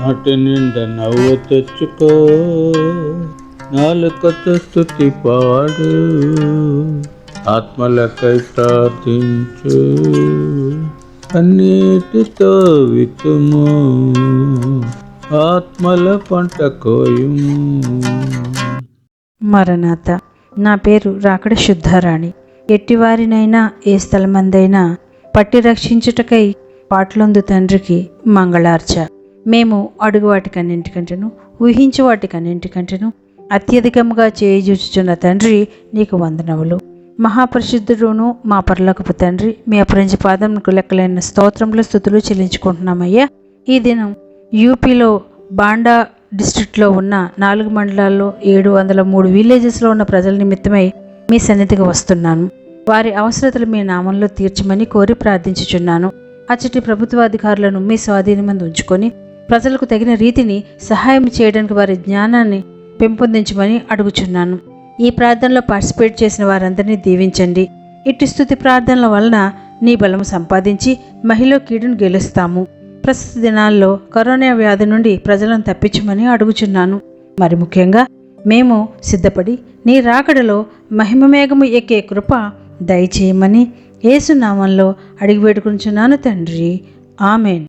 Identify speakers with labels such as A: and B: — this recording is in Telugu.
A: నాటి నిండా నవ్వు తెచ్చుకో. నాలుకతో స్థుతి పాడు. ఆత్మలకై ప్రార్థించు. అన్నిటితో వితుము ఆత్మల పంట కోయుము.
B: మరణాత నా పేరు రాకడ శుద్ధారాణి. ఎట్టివారినైనా ఏ స్థలమందైనా పట్టి రక్షించుటకై పాటలొందు తండ్రికి మంగళార్చ. మేము అడుగు వాటికన్నింటికంటేను ఊహించు వాటికన్నింటికంటేను అత్యధికంగా చేయుచుచున్న తండ్రి నీకు వందనములు. మహాపరిశుద్ధుడును మా పరలోకపు తండ్రి మీ అపరంజి పాదంకు లెక్కలైన స్తోత్రములు స్థుతులు చెల్లించుకుంటున్నామయ్యా. ఈ దినం యూపీలో బాండా డిస్ట్రిక్ట్లో ఉన్న నాలుగు మండలాల్లో ఏడు వందల మూడు విలేజెస్లో ఉన్న ప్రజల నిమిత్తమై మీ సన్నిధికి వస్తున్నాను. వారి అవసరతలు మీ నామంలో తీర్చమని కోరి ప్రార్థించుచున్నాను. అచ్చటి ప్రభుత్వ అధికారులను మీ స్వాధీనమందు ఉంచుకొని ప్రజలకు తగిన రీతిని సహాయం చేయడానికి వారి జ్ఞానాన్ని పెంపొందించమని అడుగుచున్నాను. ఈ ప్రార్థనలో పార్టిసిపేట్ చేసిన వారందరినీ దీవించండి. ఇట్టి స్థుతి ప్రార్థనల వలన నీ బలము సంపాదించి మహిళ కీడును గెలుస్తాము. ప్రస్తుత దినాల్లో కరోనా వ్యాధి నుండి ప్రజలను తప్పించమని అడుగుచున్నాను. మరి ముఖ్యంగా మేము సిద్ధపడి నీ రాకడలో మహిమ మేఘము ఎక్కే కృప దయచేయమని ఏసునామంలో అడిగి వేడుకుంటున్నాను తండ్రి. ఆమెన్.